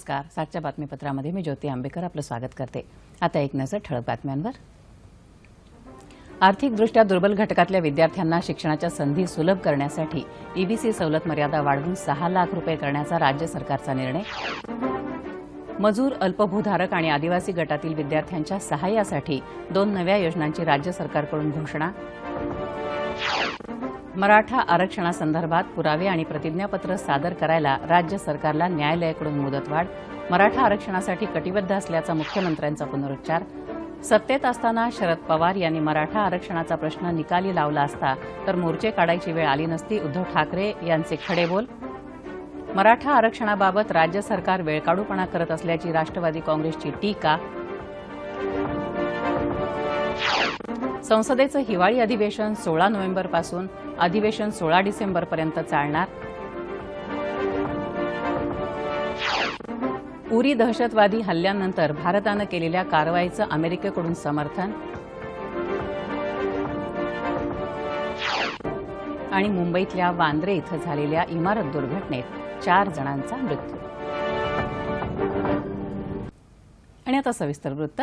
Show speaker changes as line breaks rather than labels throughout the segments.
नमस्कार. सातच्या बातमीपत्रामध्ये मी ज्योती आंबेकर आपलं स्वागत करते. आता एक नजर ठळक बातम्यांवर. आर्थिकदृष्ट्या दुर्बल घटकातल्या विद्यार्थ्यांना शिक्षणाच्या संधी सुलभ करण्यासाठी ईबीसी सवलत मर्यादा वाढवून सहा लाख रुपये करण्याचा राज्य सरकारचा निर्णय. मजूर अल्पभूधारक आणि आदिवासी गटातील विद्यार्थ्यांच्या सहाय्यासाठी दोन नव्या योजनांची राज्य सरकारकडून घोषणा. मराठा आरक्षणासंदर्भात पुरावे आणि प्रतिज्ञापत्र सादर करायला राज्य सरकारला न्यायालयाकडून मुदतवाढ मराठा आरक्षणासाठी कटिबद्ध असल्याचा मुख्यमंत्र्यांचा पुनरुच्चार सत्तेत असताना शरद पवार यांनी मराठा आरक्षणाचा प्रश्न निकाली लावला असता तर मोर्चे काढायची वेळ आली नसती उद्धव ठाकरे यांचे खडे बोल मराठा आरक्षणाबाबत राज्य सरकार वेळकाढूपणा करत असल्याची राष्ट्रवादी काँग्रेसची टीका संसदेचं हिवाळी अधिवेशन सोळा नोव्हेंबरपासून अधिवेशन सोळा डिसेंबरपर्यंत चालणार. उरी दहशतवादी हल्ल्यानंतर भारतानं केलेल्या कारवाईचं अमेरिकेकडून समर्थन. आणि मुंबईतल्या वांद्रे इथं झालेल्या इमारत दुर्घटनेत चार जणांचा मृत्यू. आणि आता सविस्तर वृत्त.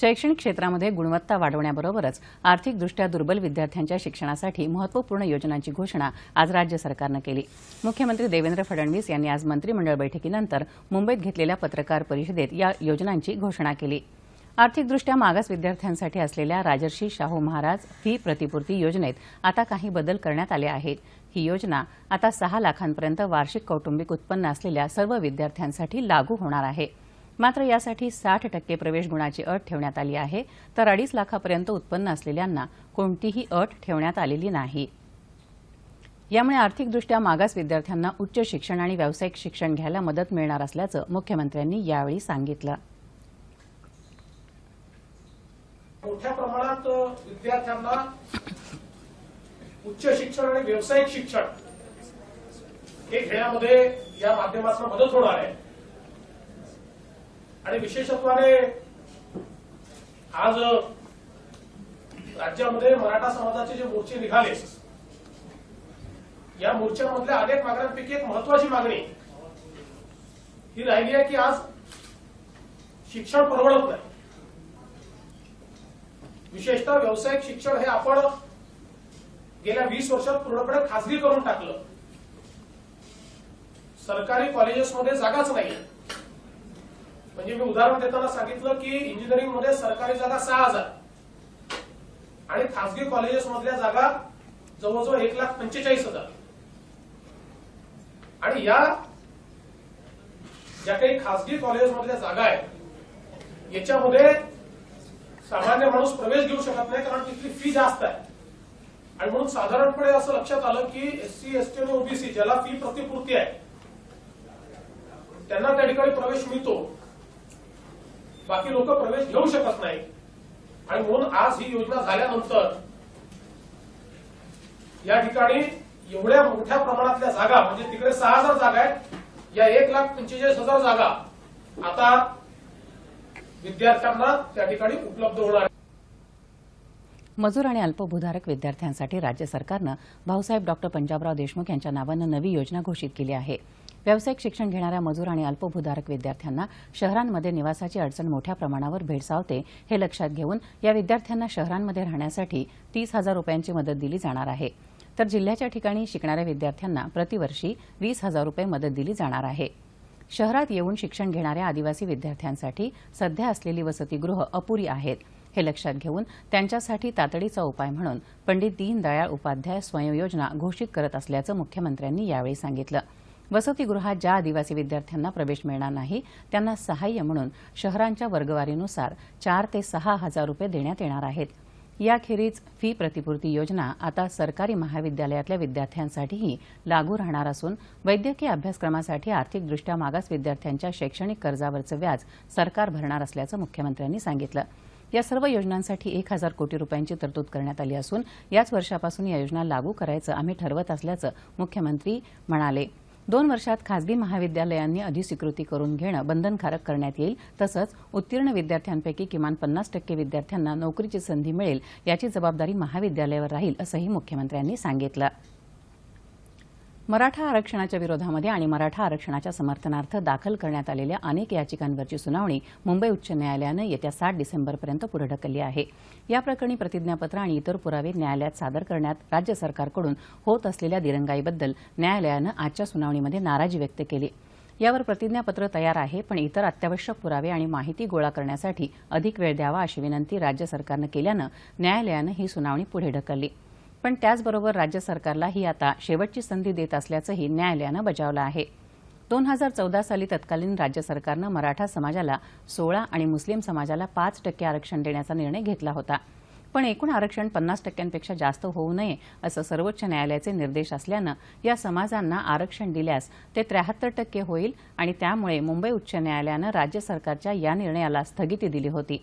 शैक्षणिक क्षेत्रामध्ये गुणवत्ता वाढवण्याबरोबरच आर्थिकदृष्ट्या दुर्बल विद्यार्थ्यांच्या शिक्षणासाठी महत्त्वपूर्ण योजनांची घोषणा आज राज्य सरकारनं केली. मुख्यमंत्री देवेंद्र फडणवीस यांनी आज मंत्रिमंडळ बैठकीनंतर मुंबईत घेतलेल्या पत्रकार परिषदेत या योजनांची घोषणा केली. आर्थिकदृष्ट्या मागास विद्यार्थ्यांसाठी असलेल्या राजर्षी शाहू महाराज फी प्रतिपूर्ती योजनेत आता काही बदल करण्यात आले आहेत. ही योजना आता सहा लाखांपर्यंत वार्षिक कौटुंबिक उत्पन्न असलेल्या सर्व विद्यार्थ्यांसाठी लागू होणार आहे. मात्र यासाठी साठ टक्के प्रवेश गुणाची अट ठेवण्यात आली आहे तर अडीच लाखापर्यंत उत्पन्न असलेल्यांना कोणतीही अट ठेवण्यात आलेली नाही. यामुळे आर्थिकदृष्ट्या मागास विद्यार्थ्यांना उच्च शिक्षण आणि व्यावसायिक शिक्षण घ्यायला मदत मिळणार असल्याचं मुख्यमंत्र्यांनी यावेळी सांगितलं.
मोठ्या प्रमाणात विद्यार्थ्यांना उच्च शिक्षण आणि व्यावसायिक शिक्षण हे घेण्यामध्ये या माध्यमातून मदत होणार आहे. आणि विशेषत्वाने आज राज्यामध्ये मराठा समाजाचे जे मोर्चे निघाले या मोर्चामधल्या अनेक मागण्यांपैकी एक महत्वाची मागणी ही राहिली आहे की आज शिक्षण परवडत नाही. विशेषतः व्यावसायिक शिक्षण हे आपण गेल्या वीस वर्षात पूर्णपणे खासगी करून टाकलं. सरकारी कॉलेजेसमध्ये जागाच नाही म्हणजे मी उदाहरण देताना सांगितलं की इंजिनिअरिंगमध्ये सरकारी जागा सहा हजार. आणि खासगी कॉलेजेस मधल्या जागा जवळजवळ एक लाख पंचेचाळीस हजार. आणि या ज्या काही खासगी कॉलेजेस मधल्या जागा आहेत याच्यामध्ये सामान्य माणूस प्रवेश घेऊ शकत नाही कारण तिथली फी जास्त आहे. आणि म्हणून साधारणपणे असं लक्षात आलं की एससी एसटी आणि ओबीसी ज्याला फी प्रतिपूर्ती आहे त्यांना त्या ठिकाणी प्रवेश मिळतो. बाकी लोक प्रवेश घेऊ शकत नाही. आणि म्हणून आज ही योजना झाल्यानंतर या ठिकाणी एवढ्या मोठ्या प्रमाणातल्या जागा म्हणजे तिकडे सहा हजार जागा आहेत या एक लाख पंचेचाळीस हजार जागा आता विद्यार्थ्यांना त्या ठिकाणी उपलब्ध होणार
मजूर आणि अल्पभूधारक विद्यार्थ्यांसाठी राज्य सरकारनं भाऊसाहेब डॉक्टर पंजाबराव देशमुख यांच्या नावानं नवी योजना घोषित केली आहे. व्यावसायिक शिक्षण घेणाऱ्या मजूर आणि अल्पभूधारक विद्यार्थ्यांना शहरांमध्ये निवासाची अडचण मोठ्या प्रमाणावर भेडसावते हे लक्षात घेऊन या विद्यार्थ्यांना शहरांमध्ये राहण्यासाठी तीस हजार रुपयांची मदत दिली जाणार आहे. तर जिल्ह्याच्या ठिकाणी शिकणाऱ्या विद्यार्थ्यांना प्रतिवर्षी वीस हजार रुपये मदत दिली जाणार आहे. शहरात येऊन शिक्षण घेणाऱ्या आदिवासी विद्यार्थ्यांसाठी सध्या असलेली वसतिगृह अपुरी आहेत हे लक्षात घेऊन त्यांच्यासाठी तातडीचा उपाय म्हणून पंडित दीनदयाळ उपाध्याय स्वयंयोजना घोषित करत असल्याचं मुख्यमंत्र्यांनी यावेळी सांगितलं. वसतिगृहात ज्या आदिवासी विद्यार्थ्यांना प्रवेश मिळणार नाही त्यांना सहाय्य म्हणून शहरांच्या वर्गवारीनुसार चार ते सहा हजार रुपये देण्यात येणार आहेत. याखेरीज फी प्रतिपूर्ती योजना आता सरकारी महाविद्यालयातल्या विद्यार्थ्यांसाठीही लागू राहणार असून वैद्यकीय अभ्यासक्रमासाठी आर्थिकदृष्ट्या मागास विद्यार्थ्यांच्या शैक्षणिक कर्जावरचं व्याज सरकार भरणार असल्याचं मुख्यमंत्र्यांनी सांगितलं. या सर्व योजनांसाठी एक हजार कोटी रुपयांची तरतूद करण्यात आली असून याच वर्षापासून या योजना लागू करायचं आम्ही ठरवत असल्याचं मुख्यमंत्री म्हणाले. दोन वर्षात खासगी महाविद्यालयांनी अधिस्वीकृती करून घेणं बंधनकारक करण्यात येईल. तसंच उत्तीर्ण विद्यार्थ्यांपैकी किमान पन्नास टक्के विद्यार्थ्यांना नोकरीची संधी मिळेल याची जबाबदारी महाविद्यालयावर राहील असंही मुख्यमंत्र्यांनी सांगितलं. मराठा आरक्षणाच्या विरोधामध्ये आणि मराठा आरक्षणाच्या समर्थनार्थ दाखल करण्यात आलेल्या अनेक याचिकांवरची सुनावणी मुंबई उच्च न्यायालयानं येत्या सात डिसेंबरपर्यंत पुढे ढकलली आहे. या प्रकरणी प्रतिज्ञापत्र आणि इतर पुरावे न्यायालयात सादर करण्यात राज्य सरकारकडून होत असलेल्या दिरंगाईबद्दल न्यायालयानं आजच्या सुनावणीमध्ये नाराजी व्यक्त केली. यावर प्रतिज्ञापत्र तयार आहे पण इतर अत्यावश्यक पुरावे आणि माहिती गोळा करण्यासाठी अधिक वेळ द्यावा अशी विनंती राज्य सरकारनं केल्यानं न्यायालयानं ही सुनावणी पुढे ढकलली. पण त्याचबरोबर राज्य सरकारला ही आता शेवटची संधी देत असल्याचंही न्यायालयानं बजावलं आहे. दोन हजार चौदा साली तत्कालीन राज्य सरकारनं मराठा समाजाला सोळा आणि मुस्लिम समाजाला पाच टक्के आरक्षण देण्याचा निर्णय घेतला होता. पण एकूण आरक्षण पन्नास टक्क्यांपेक्षा जास्त होऊ नये असं सर्वोच्च न्यायालयाचे निर्देश असल्यानं या समाजांना आरक्षण दिल्यास ते त्र्याहत्तर टक्के होईल आणि त्यामुळे मुंबई उच्च न्यायालयानं राज्य सरकारच्या या निर्णयाला स्थगिती दिली होती.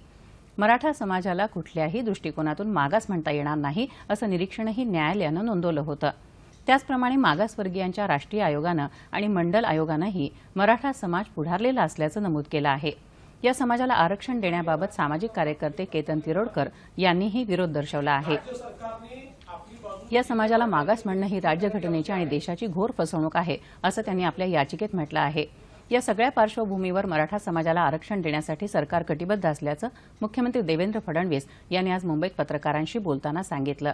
मराठा समाजाला कुठल्याही दृष्टिकोनातून मागास म्हणता येणार नाही असं निरीक्षणही न्यायालयानं नोंदवलं होतं. त्याचप्रमाणे मागासवर्गीयांच्या राष्ट्रीय आयोगानं आणि मंडल आयोगानंही मराठा समाज पुढारलेला असल्याचं नमूद केलं आहे. या समाजाला आरक्षण देण्याबाबत सामाजिक कार्यकर्ते केतन तिरोडकर यांनीही विरोध दर्शवला आहे. या समाजाला मागास म्हणणं ही राज्यघटनेची आणि देशाची घोर फसवणूक आहे असं त्यांनी आपल्या याचिकेत म्हटलं आहे. या सगळ्या पार्श्वभूमीवर मराठा समाजाला आरक्षण देण्यासाठी सरकार कटिबद्ध असल्याचं मुख्यमंत्री देवेंद्र फडणवीस यांनी आज मुंबईत पत्रकारांशी बोलताना सांगितलं.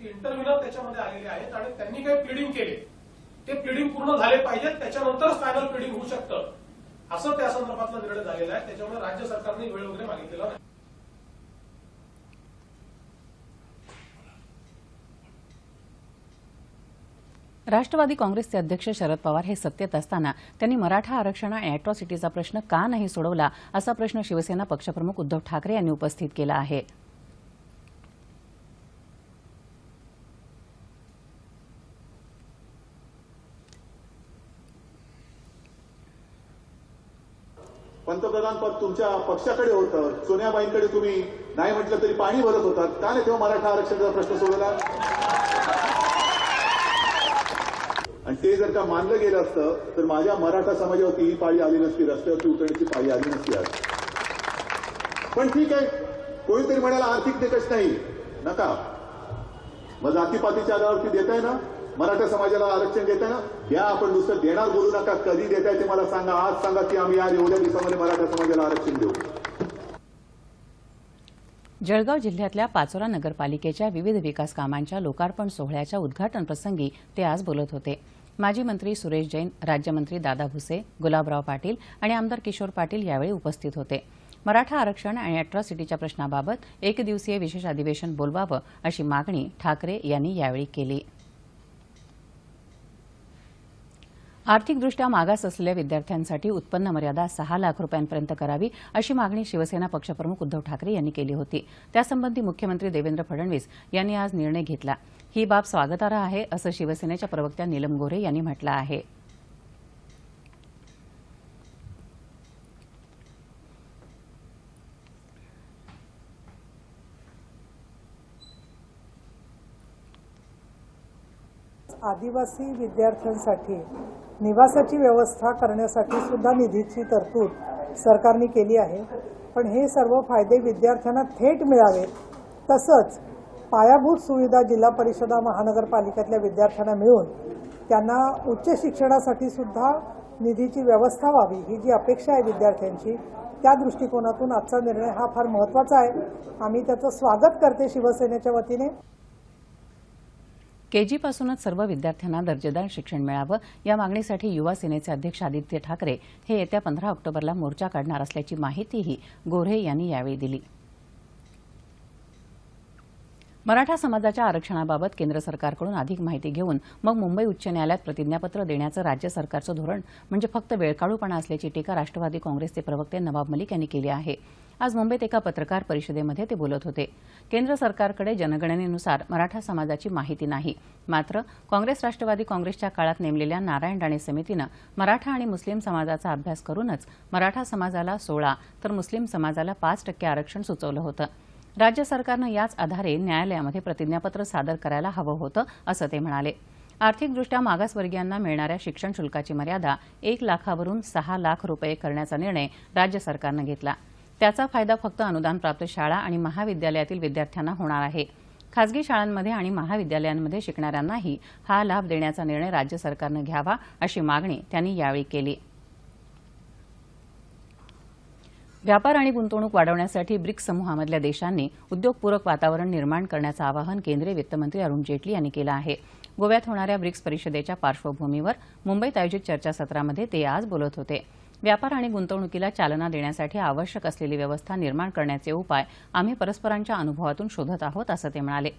इंटरव्ह्यूला त्याच्यामध्ये आलेले आहेत आणि त्यांनी काही प्लिडिंग केले. ते प्लिडिंग पूर्ण झाले पाहिजेत त्याच्यानंतरच फायनल प्लिडिंग होऊ शकतं. असं त्या संदर्भातला निर्णय झालेला आहे. त्याच्यामुळे राज्य सरकारने वेळ वगैरे मागितलेला नाही.
राष्ट्रवादी काँग्रेसचे अध्यक्ष शरद पवार हे सत्तेत असताना त्यांनी मराठा आरक्षण आणि अॅट्रॉसिटीचा प्रश्न का नाही सोडवला असा प्रश्न शिवसेना पक्षप्रमुख उद्धव ठाकरे यांनी उपस्थित केला आहे.
पंतप्रधान पद तुमच्या पक्षाकडे होतं. सोन्याबाईंकडे तुम्ही नाही म्हटलं तरी पाणी भरत होतात. का नाही तेव्हा मराठा आरक्षणाचा प्रश्न सोडवला? आणि ते जर का मानलं गेलं असतं तर माझ्या मराठा समाजावरती ही पाळी आली नसती रस्त्यावरती उतरण्याची पाळी आली नसती आज. पण ठीक आहे कोणीतरी म्हणायला आर्थिक निकष नाही. नका. मग जातीपातीच्या आधारावरती देताय ना? मराठा समाजाला आरक्षण देताय ना? द्या आपण नुसतं देणार बोलू नका कधी देताय ते मला सांगा आज सांगा की आम्ही आज एवढ्या दिवसामध्ये मराठा समाजाला आरक्षण देऊ.
जळगाव जिल्ह्यातल्या पाचोरा नगरपालिकेच्या विविध विकास कामांच्या लोकार्पण सोहळ्याच्या उद्घाटन प्रसंगी ते आज बोलत होते. माजी मंत्री सुरेश जैन राज्यमंत्री दादा भुसे गुलाबराव पाटील आणि आमदार किशोर पाटील यावेळी उपस्थित होते. मराठा आरक्षण आणि अॅट्रॉसिटीच्या प्रश्नाबाबत एकदिवसीय विशेष अधिवेशन बोलवावं अशी मागणी ठाकरे यांनी यावेळी केली. आर्थिकदृष्ट्या मागास असलेल्या विद्यार्थ्यांसाठी उत्पन्न मर्यादा सहा लाख रुपयांपर्यंत करावी अशी मागणी शिवसेना पक्षप्रमुख उद्धव ठाकरे यांनी केली होती. त्यासंबंधी मुख्यमंत्री देवेंद्र फडणवीस यांनी आज निर्णय घेतला. ही बाब स्वागतार्ह आहे असं शिवसेनेच्या प्रवक्त्या नीलम गोरे यांनी म्हटलं आहे.
आदिवासी विद्यार्थ्यांसाठी निवासाची व्यवस्था करण्यासाठी सुद्धा निधीची तरतूद सरकारने केली आहे. पण हे सर्व फायदे विद्यार्थ्यांना थेट मिळावेत तसंच पायाभूत सुविधा जिल्हा परिषदा महानगरपालिकेतल्या विद्यार्थ्यांना मिळून त्यांना उच्च शिक्षणासाठी सुद्धा निधीची व्यवस्था व्हावी ही जी अपेक्षा आहे विद्यार्थ्यांची त्या दृष्टिकोनातून आजचा निर्णय हा फार महत्त्वाचा आहे. आम्ही त्याचं स्वागत करते शिवसेनेच्या वतीने.
केजीपासूनच सर्व विद्यार्थ्यांना दर्जेदार शिक्षण मिळावं या मागणीसाठी युवा सेनेचे अध्यक्ष आदित्य ठाकरे हे येत्या पंधरा ऑक्टोबरला मोर्चा काढणार असल्याची माहितीही गोऱ्हे यांनी यावेळी दिली. मराठा समाजाच्या आरक्षणाबाबत केंद्र सरकारकडून अधिक माहिती घेऊन मग मुंबई उच्च न्यायालयात प्रतिज्ञापत्र देण्याचं राज्य सरकारचं धोरण म्हणजे फक्त वेळकाढूपणा असल्याची टीका राष्ट्रवादी काँग्रेसचे प्रवक्ते नवाब मलिक यांनी केली आहे. आज मुंबईत एका पत्रकार परिषदेमध्ये ते बोलत होते. केंद्र सरकारकडे जनगणनेनुसार मराठा समाजाची माहिती नाही. मात्र काँग्रेस राष्ट्रवादी काँग्रेसच्या काळात नेमलेल्या नारायण राणे समितीनं मराठा आणि मुस्लिम समाजाचा अभ्यास करूनच मराठा समाजाला सोळा तर मुस्लिम समाजाला पाच टक्के आरक्षण सुचवलं होतं. राज्य सरकारनं याच आधारे न्यायालयामध्ये प्रतिज्ञापत्र सादर करायला हवं होतं असं ते म्हणाले. आर्थिकदृष्ट्या मागासवर्गीयांना मिळणाऱ्या शिक्षण शुल्काची मर्यादा एक लाखावरून सहा लाख रुपये करण्याचा निर्णय राज्य सरकारनं घेतला. त्याचा फायदा फक्त अनुदानप्राप्त शाळा आणि महाविद्यालयातील विद्यार्थ्यांना होणार आहे. खासगी शाळांमध्ये आणि महाविद्यालयांमध्ये शिकणाऱ्यांनाही हा लाभ देण्याचा निर्णय राज्य सरकारनं घ्यावा अशी मागणी त्यांनी यावेळी केली. व्यापार आणि गुंतवणूक वाढवण्यासाठी ब्रिक्स समूहामधल्या देशांनी उद्योगपूरक वातावरण निर्माण करण्याचं आवाहन केंद्रीय वित्तमंत्री अरुण जेटली यांनी केलं आहे. गोव्यात होणाऱ्या ब्रिक्स परिषदेच्या पार्श्वभूमीवर मुंबईत आयोजित चर्चासत्रामध्ये ते आज बोलत होते. व्यापार आणि गुंतवणुकीला चालना देण्यासाठी आवश्यक असलेली व्यवस्था निर्माण करण्याचे उपाय आम्ही परस्परांच्या अनुभवातून शोधत आहोत असं ते म्हणाले.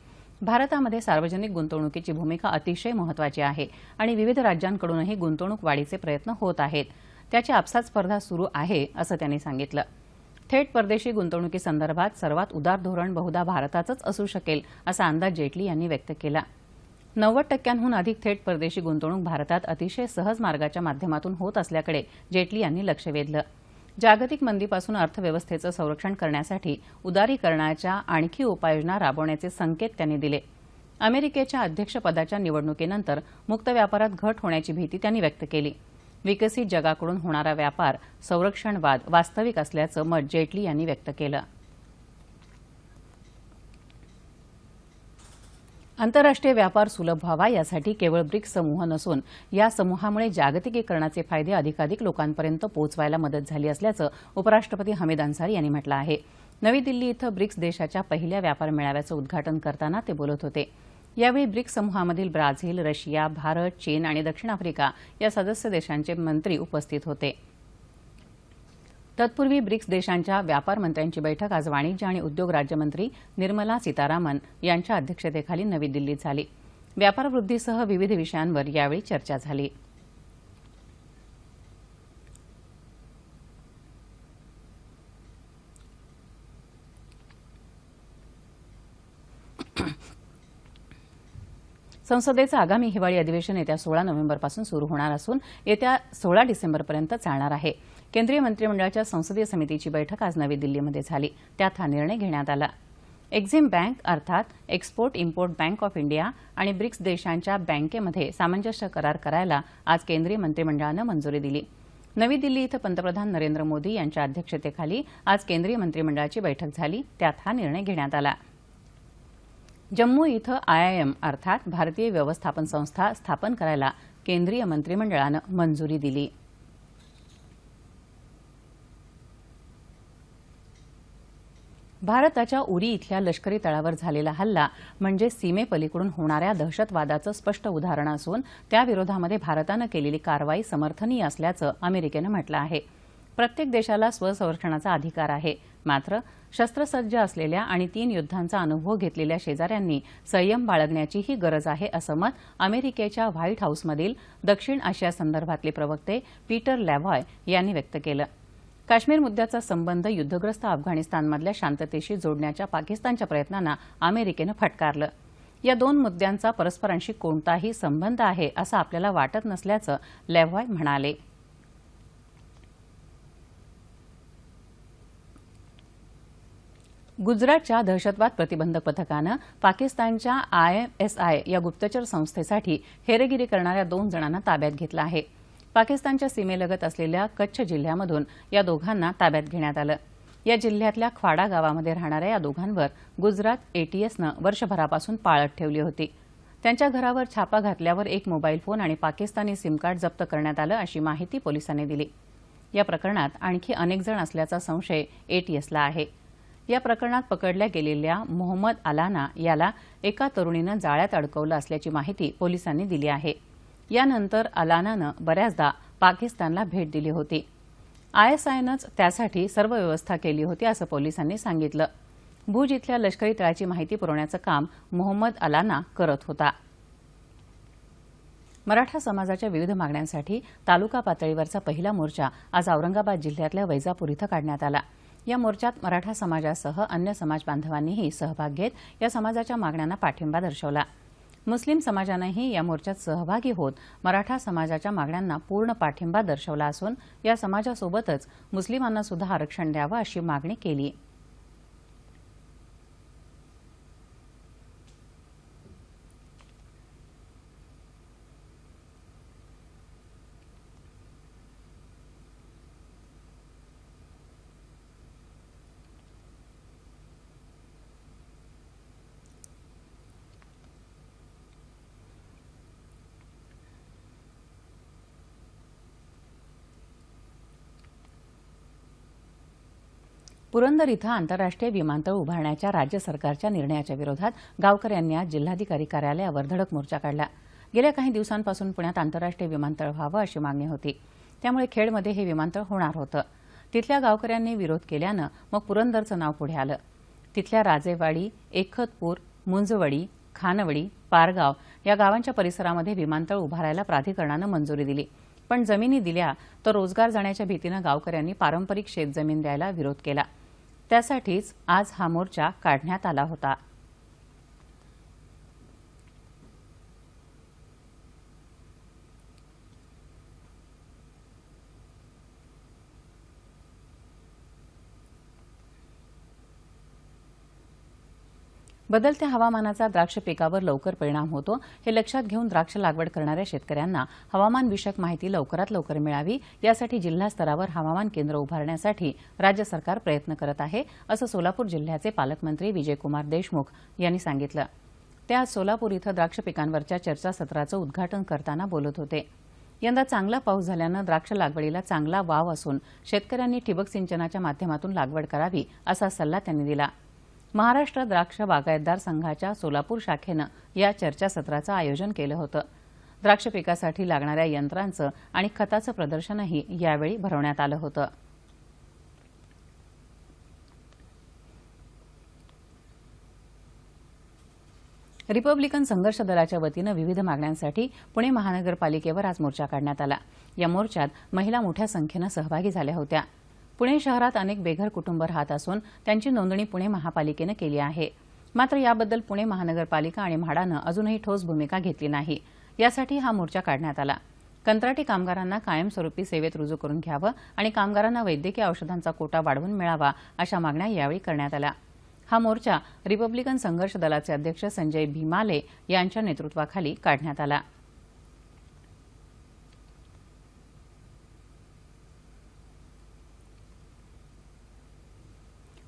भारतामध्ये सार्वजनिक गुंतवणुकीची भूमिका अतिशय महत्वाची आहे आणि विविध राज्यांकडूनही गुंतवणूक वाढीचे प्रयत्न होत आहेत. त्याची आपसात स्पर्धा सुरू आहे असं त्यांनी सांगितलं. थेट परदेशी गुंतवणुकीसंदर्भात सर्वात उदार धोरण बहुधा भारताचंच असू शकेल असा अंदाज जेटली यांनी व्यक्त केला. नव्वद टक्क्यांहून अधिक थेट परदेशी गुंतवणूक भारतात अतिशय सहज मार्गाच्या माध्यमातून होत असल्याकडे जेटली यांनी लक्ष वेधलं. जागतिक मंदीपासून अर्थव्यवस्थेचं संरक्षण करण्यासाठी उदारीकरणाच्या आणखी उपाययोजना राबवण्याचे संकेत त्यांनी दिले. अमेरिकेच्या अध्यक्षपदाच्या निवडणुकीनंतर मुक्त व्यापारात घट होण्याची भीती त्यांनी व्यक्त केली. विकसित जगाकडून होणारा व्यापार संरक्षणवाद वास्तविक असल्याचं मत जेटली यांनी व्यक्त केलं. आंतरराष्ट्रीय व्यापार सुलभ व्हावा यासाठी केवळ ब्रिक्स समूह नसून या समूहामुळे जागतिकीकरणाचे फायदे अधिकाधिक लोकांपर्यंत पोहोचवायला मदत झाली असल्याचं उपराष्ट्रपती हमीद अन्सारी यांनी म्हटलं आहे. नवी दिल्ली इथं ब्रिक्स देशाच्या पहिल्या व्यापार मेळाव्याचं उद्घाटन करताना ते बोलत होते. यावेळी ब्रिक्स समूहामधील ब्राझील रशिया भारत चीन आणि दक्षिण आफ्रिका या सदस्य देशांचे मंत्री उपस्थित होते. तत्पूर्वी ब्रिक्स देशांच्या व्यापार मंत्र्यांची बैठक आज वाणिज्य आणि उद्योग राज्यमंत्री निर्मला सीतारामन यांच्या अध्यक्षतेखाली नवी दिल्लीत झाली. व्यापार वृद्धीसह विविध विषयांवर यावेळी चर्चा झाली. संसदेचं आगामी हिवाळी अधिवेशन येत्या सोळा नोव्हेंबरपासून सुरू होणार असून येत्या सोळा डिसेंबरपर्यंत चालणार आहे. केंद्रीय मंत्रिमंडळाच्या संसदीय समितीची बैठक आज नवी दिल्लीमध्ये झाली. त्यात हा निर्णय घेण्यात आला. एक्झिम बँक अर्थात export import bank of India आणि ब्रिक्स देशांच्या बँकेमध्ये सामंजस्य करार करायला आज केंद्रीय मंत्रिमंडळानं मंजुरी दिली. नवी दिल्ली इथं पंतप्रधान नरेंद्र मोदी यांच्या अध्यक्षतेखाली आज केंद्रीय मंत्रिमंडळाची बैठक झाली. त्यात हा निर्णय घेण्यात आला. जम्मू इथं आयआयएम अर्थात भारतीय व्यवस्थापन संस्था स्थापन करायला केंद्रीय मंत्रिमंडळानं मंजुरी दिली. भारताच्या उरी इथल्या लष्करी तळावर झालेला हल्ला म्हणजे सीमेपलीकडून होणाऱ्या दहशतवादाचं स्पष्ट उदाहरण असून त्याविरोधामध्ये भारतानं केलेली कारवाई समर्थनीय असल्याचं अमेरिकेनं म्हटलं आहे. प्रत्येक देशाला स्वसंरक्षणाचा अधिकार आहे. मात्र शस्त्रसज्ज असलेल्या आणि तीन युद्धांचा अनुभव घेतलेल्या शेजाऱ्यांनी संयम बाळगण्याचीही गरज आहे असं मत अमेरिकेच्या व्हाईट हाऊसमधील दक्षिण आशियासंदर्भातले प्रवक्ते पीटर लॅव्हॉय यांनी व्यक्त केलं. काश्मीर मुद्द्याचा संबंध युद्धग्रस्त अफगाणिस्तानमधल्या शांततेशी जोडण्याच्या पाकिस्तानच्या प्रयत्नांना अमेरिकेनं फटकारलं. या दोन मुद्द्यांचा परस्परांशी कोणताही संबंध आहे असं आपल्याला वाटत नसल्याचं लॅव्हॉय म्हणाले. गुजरातच्या दहशतवाद प्रतिबंधक पथकानं पाकिस्तानच्या आयएसआय या गुप्तचर संस्थेसाठी हेरगिरी करणाऱ्या दोन जणांना ताब्यात घेतलं आहे. पाकिस्तानच्या सीमेलगत असलेल्या कच्छ जिल्ह्यामधून या दोघांना ताब्यात घेण्यात आलं. या जिल्ह्यातल्या ख्वाडा गावामध्ये राहणाऱ्या या दोघांवर गुजरात एटीएसनं वर्षभरापासून पाळत ठेवली होती. त्यांच्या घरावर छापा घातल्यावर एक मोबाईल फोन आणि पाकिस्तानी सिमकार्ड जप्त करण्यात आलं अशी माहिती पोलिसांनी दिली. या प्रकरणात आणखी अनेक जण असल्याचा संशय एटीएसला आहे. या प्रकरणात पकडल्या गेलेल्या मोहम्मद अलाना याला एका तरुणीनं जाळ्यात अडकवलं असल्याची माहिती पोलिसांनी दिली आहे. यानंतर अलानानं बऱ्याचदा पाकिस्तानला भेट दिली होती. आयएसआयनंच त्यासाठी सर्व व्यवस्था केली होती असं पोलिसांनी सांगितलं. भुज इथल्या लष्करी तळाची माहिती पुरवण्याचं काम मोहम्मद अलाना करत होता. मराठा समाजाच्या विविध मागण्यांसाठी तालुका पातळीवरचा पहिला मोर्चा आज औरंगाबाद जिल्ह्यातल्या वैजापूर इथं काढण्यात आला. या मोर्चात मराठा समाजासह अन्य समाज बांधवांनीही सहभाग घेत या समाजाच्या मागण्यांना पाठिंबा दर्शवला. मुस्लिम समाजानंही या मोर्चात सहभागी होत मराठा समाजाच्या मागण्यांना पूर्ण पाठिंबा दर्शवला असून या समाजासोबतच मुस्लिमांना सुद्धा आरक्षण द्यावं अशी मागणी केली. पुरंदर इथं आंतरराष्ट्रीय विमानतळ उभारण्याच्या राज्य सरकारच्या निर्णयाच्या विरोधात गावकऱ्यांनी आज जिल्हाधिकारी कार्यालयावर धडक मोर्चा काढला. गेल्या काही दिवसांपासून पुण्यात आंतरराष्ट्रीय विमानतळ व्हावं अशी मागणी होती. त्यामुळे खेडमध्ये हे विमानतळ होणार होतं. तिथल्या गावकऱ्यांनी विरोध केल्यानं मग पुरंदरचं नाव पुढे आलं. तिथल्या राजेवाडी एकखतपूर मुंजवडी खानवडी पारगाव या गावांच्या परिसरामध्ये विमानतळ उभारायला प्राधिकरणानं मंजुरी दिली. पण जमिनी दिल्या तर रोजगार जाण्याच्या भीतीनं गावकऱ्यांनी पारंपरिक शेतजमीन द्यायला विरोध केला. त्यासाठीच आज हा मोर्चा काढण्यात आला होता. बदलत्या हवामानाचा द्राक्ष पिकावर लवकर परिणाम होतो. हे लक्षात घेऊन द्राक्ष लागवड करणाऱ्या शेतकऱ्यांना हवामानविषयक माहिती लवकरात लवकर मिळावी यासाठी जिल्हा स्तरावर हवामान केंद्र उभारण्यासाठी राज्य सरकार प्रयत्न करत आहे असं सोलापूर जिल्ह्याचे पालकमंत्री विजयकुमार देशमुख यांनी सांगितलं. ते आज सोलापूर इथं द्राक्ष पिकांवरच्या चर्चासत्राचं उद्घाटन करताना बोलत होते. यंदा चांगला पाऊस झाल्यानं द्राक्ष लागवडीला चांगला वाव असून शेतकऱ्यांनी ठिबक सिंचनाच्या माध्यमातून लागवड करावी असा सल्ला त्यांनी दिला. महाराष्ट्र द्राक्ष बागायतदार संघाच्या सोलापूर शाखेनं या चर्चासत्राचं आयोजन केलं होतं. द्राक्ष पिकासाठी लागणाऱ्या यंत्रांचं आणि खताचं प्रदर्शनही यावेळी भरवण्यात आलं होतं. रिपब्लिकन संघर्ष दलाच्या वतीनं विविध मागण्यांसाठी पुणे महानगरपालिकेवर आज मोर्चा काढण्यात आला. या मोर्चात महिला मोठ्या संख्येनं सहभागी झाल्या होत्या. पुणे शहरात अनेक बेघर कुटुंब राहत असून त्यांची नोंदणी पुणे महापालिकेनं केली आहे. मात्र याबद्दल पुणे महानगरपालिका आणि म्हाडानं अजूनही ठोस भूमिका घेतली नाही. यासाठी हा मोर्चा काढण्यात आला. कंत्राटी कामगारांना कायमस्वरूपी सेवेत रुजू करून घ्यावं आणि कामगारांना वैद्यकीय औषधांचा कोटा वाढवून मिळावा अशा मागण्या यावेळी करण्यात आल्या. हा मोर्चा रिपब्लिकन संघर्ष दलाचे अध्यक्ष संजय भीमाले यांच्या नेतृत्वाखाली काढण्यात आला.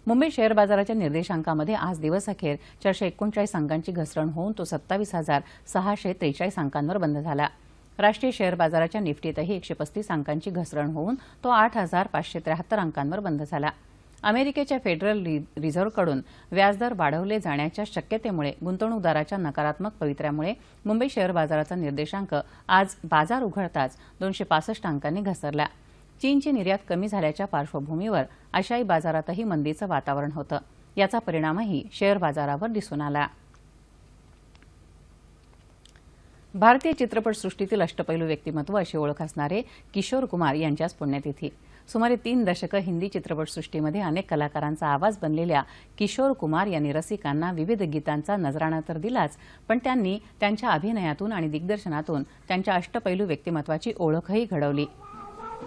मुंबई शेअर बाजाराच्या निर्देशांकामध्ये आज दिवसअखेर चारशे एकोणचाळीस अंकांची घसरण होऊन तो सत्तावीस हजार सहाशे त्रेचाळीस अंकांवर बंद झाला. राष्ट्रीय शेअर बाजाराच्या निफ्टीतही एकशे पस्तीस अंकांची घसरण होऊन तो आठ हजार पाचशे त्र्याहत्तर अंकांवर बंद झाला. अमेरिकेच्या फेडरल रिझर्व्हकडून व्याजदर वाढवले जाण्याच्या शक्यतेमुळे गुंतवणूकदाराच्या नकारात्मक पवित्र्यामुळे मुंबई शेअर बाजाराचा निर्देशांक आज बाजार उघडताच दोनशे पासष्ट अंकांनी घसरला. चीनची निर्यात कमी झाल्याच्या पार्श्वभूमीवर आशियाई बाजारातही मंदीचं वातावरण होतं. याचा परिणामही शेअर बाजारावर दिसून आला. भारतीय चित्रपटसृष्टीतील अष्टपैलू व्यक्तिमत्व अशी ओळख असणारे किशोर कुमार यांच्याच पुण्यतिथी. सुमारे तीन दशकं हिंदी चित्रपटसृष्टीमध्ये अनेक कलाकारांचा आवाज बनलेल्या किशोर कुमार यांनी रसिकांना विविध गीतांचा नजराणा तर दिलाच पण त्यांनी त्यांच्या अभिनयातून आणि दिग्दर्शनातून त्यांच्या अष्टपैलू व्यक्तिमत्वाची ओळखही घडवली.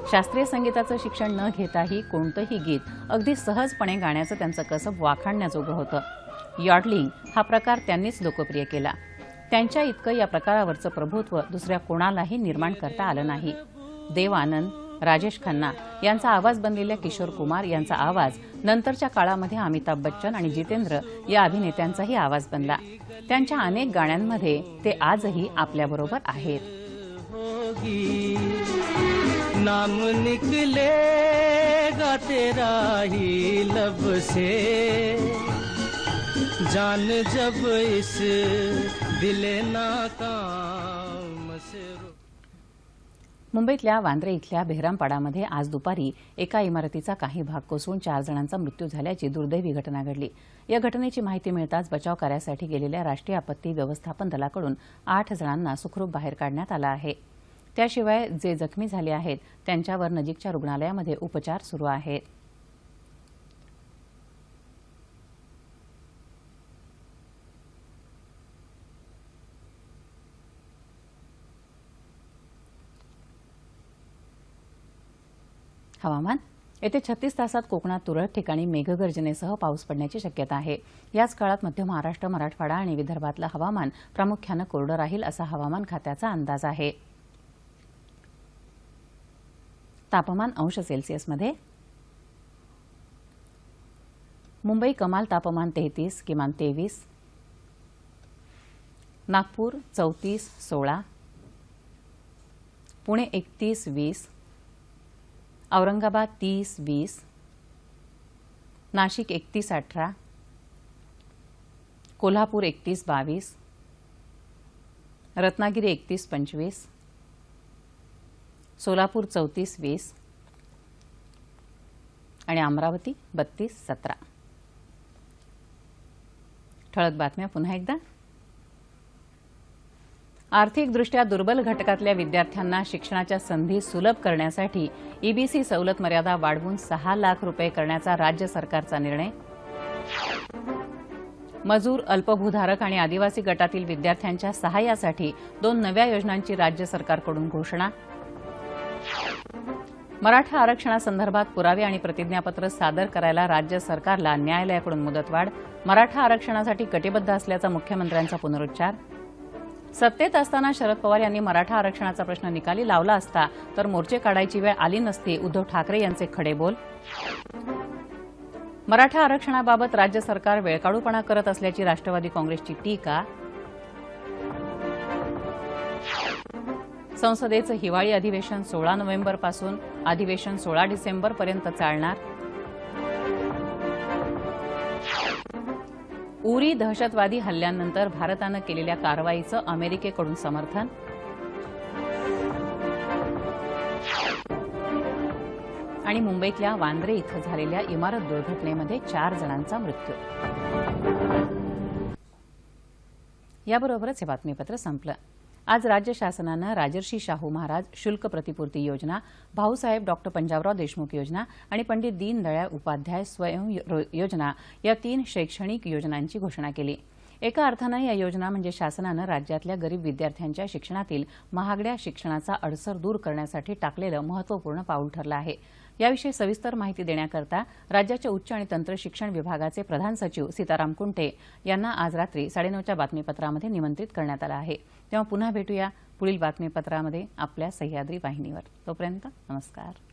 शास्त्रीय संगीताचं शिक्षण न घेताही कोणतंही गीत अगदी सहजपणे गाण्याचं त्यांचं कसब वाखाणण्याजोगं होतं. यॉडलिंग हा प्रकार त्यांनीच लोकप्रिय केला. त्यांच्या इतकं या प्रकारावरचं प्रभुत्व दुसऱ्या कोणालाही निर्माण करता आलं नाही. देव आनंद राजेश खन्ना यांचा आवाज बनलेल्या किशोर कुमार यांचा आवाज नंतरच्या काळामध्ये अमिताभ बच्चन आणि जितेंद्र या अभिनेत्यांचाही आवाज बनला. त्यांच्या अनेक गाण्यांमध्ये ते आजही आपल्याबरोबर आहेत.
हो नाम निकलेगा तेरा ही लब से। जान जब इस दिले नाकाम से
मुंबईतल्या वांद्रे इथल्या बेहरामपाडामध्ये आज दुपारी एका इमारतीचा काही भाग कोसळून चार जणांचा मृत्यू झाल्याची दुर्दैवी घटना घडली. या घटनेची माहिती मिळताच बचाव कार्यासाठी गेलेल्या राष्ट्रीय आपत्ती व्यवस्थापन दलाकडून आठ जणांना सुखरूप बाहेर काढण्यात आलं आहे. त्याशिवाय जे जखमी झाले आहेत त्यांच्यावर नजीकच्या रुग्णालयामध्ये उपचार सुरू आहेत. हवामान? येत्या छत्तीस तासात कोकणात तुरळक ठिकाणी मेघगर्जनेसह पाऊस पडण्याची शक्यता आहे. याच काळात मध्य महाराष्ट्र मराठवाडा आणि विदर्भातलं हवामान प्रामुख्यानं कोरडं राहील असा हवामान खात्याचा अंदाज आहे. तापमान अंश सेल्सिअसमध्ये मुंबई कमाल तापमान तेहतीस किमान तेवीस. नागपूर चौतीस सोळा. पुणे एकतीस वीस. औरंगाबाद तीस वीस. नाशिक एकतीस अठरा. कोल्हापूर एकतीस बावीस. रत्नागिरी एकतीस पंचवीस. सोलापूर चौतीस वीस. आणि अमरावती बत्तीस सतरा. ठळक बातम्या पुन्हा एकदा. आर्थिकदृष्ट्या दुर्बल घटकातल्या विद्यार्थ्यांना शिक्षणाच्या संधी सुलभ करण्यासाठी ईबीसी सवलत मर्यादा वाढवून सहा लाख रुपये करण्याचा राज्य सरकारचा निर्णय. मजूर अल्पभूधारक आणि आदिवासी गटातील विद्यार्थ्यांच्या सहाय्यासाठी दोन नव्या योजनांची राज्य सरकारकडून घोषणा. मराठा आरक्षणासंदर्भात पुरावे आणि प्रतिज्ञापत्र सादर करायला राज्य सरकारला न्यायालयाकडून मुदतवाढ मराठा आरक्षणासाठी कटिबद्ध असल्याचा मुख्यमंत्र्यांचा पुनरुच्चार. सत्तेत असताना शरद पवार यांनी मराठा आरक्षणाचा प्रश्न निकाली लावला असता तर मोर्चे काढायची वेळ आली नसती उद्धव ठाकरे यांचे खडे बोल. मराठा आरक्षणाबाबत राज्य सरकार वेळकाढूपणा करत असल्याची राष्ट्रवादी काँग्रेसची टीका संसदेचं हिवाळी अधिवेशन सोळा नोव्हेंबरपासून अधिवेशन सोळा डिसेंबरपर्यंत चालणार. उरी दहशतवादी हल्ल्यानंतर भारतानं केलेल्या कारवाईचं अमेरिकेकडून समर्थन. आणि मुंबईतल्या वांद्रे इथं झालेल्या इमारत दुर्घटनेमध्ये चार जणांचा मृत्यू. याबरोबरच हे बातमीपत्र संपलं. आज राज्य शासनानं राजर्षी शाहू महाराज शुल्क प्रतिपूर्ती योजना भाऊसाहेब डॉक्टर पंजाबराव देशमुख योजना आणि पंडित दीनदयाळ उपाध्याय स्वयं योजना या तीन शैक्षणिक योजनांची घोषणा केली. एका अर्थानं या योजना म्हणजे शासनानं राज्यातल्या गरीब विद्यार्थ्यांच्या शिक्षणातील महागड्या शिक्षणाचा अडसर दूर करण्यासाठी टाकलेलं महत्त्वपूर्ण पाऊल ठरलं आहे. याविषयी सविस्तर माहिती देण्याकरता राज्याच्या उच्च आणि तंत्र शिक्षण विभागाचे प्रधान सचिव सीताराम कुंटे यांना आज रात्री साडेनऊच्या बातमीपत्रामध्ये निमंत्रित करण्यात आलं आहे. तेव्हा पुन्हा भेटूया पुढील बातमीपत्रामध्ये आपल्या सह्याद्री वाहिनीवर. तोपर्यंत नमस्कार.